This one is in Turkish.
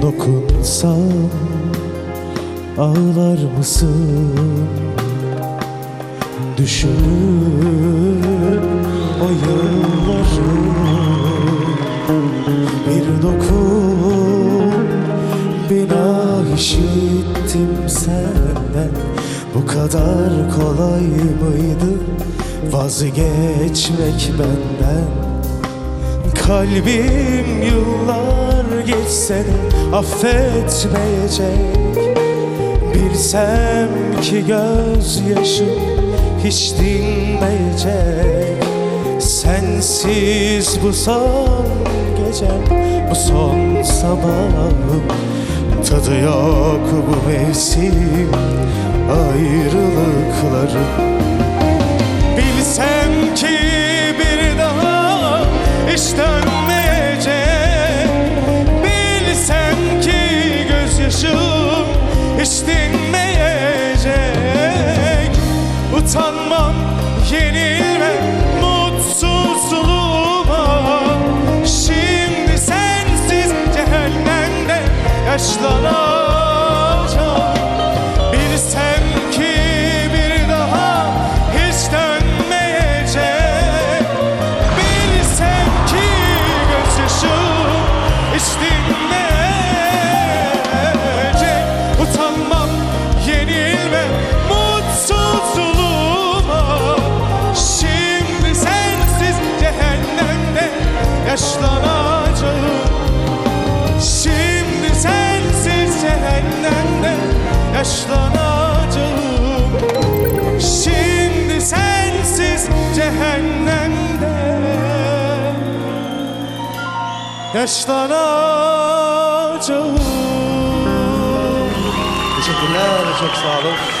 sorsam ağlar mısın? Düşünüp o yılları bir dokun. Bina işittim senden. Bu kadar kolay mıydı vazgeçmek benden? Kalbim yıllar geçse de affetmeyecek. Bilsem ki gözyaşım hiç dinmeyecek. Sensiz bu son gecem, bu son sabahım. Tadı yok bu mevsim ayrılıkları yaşlanacağım Teşekkürler, çok sağ olun.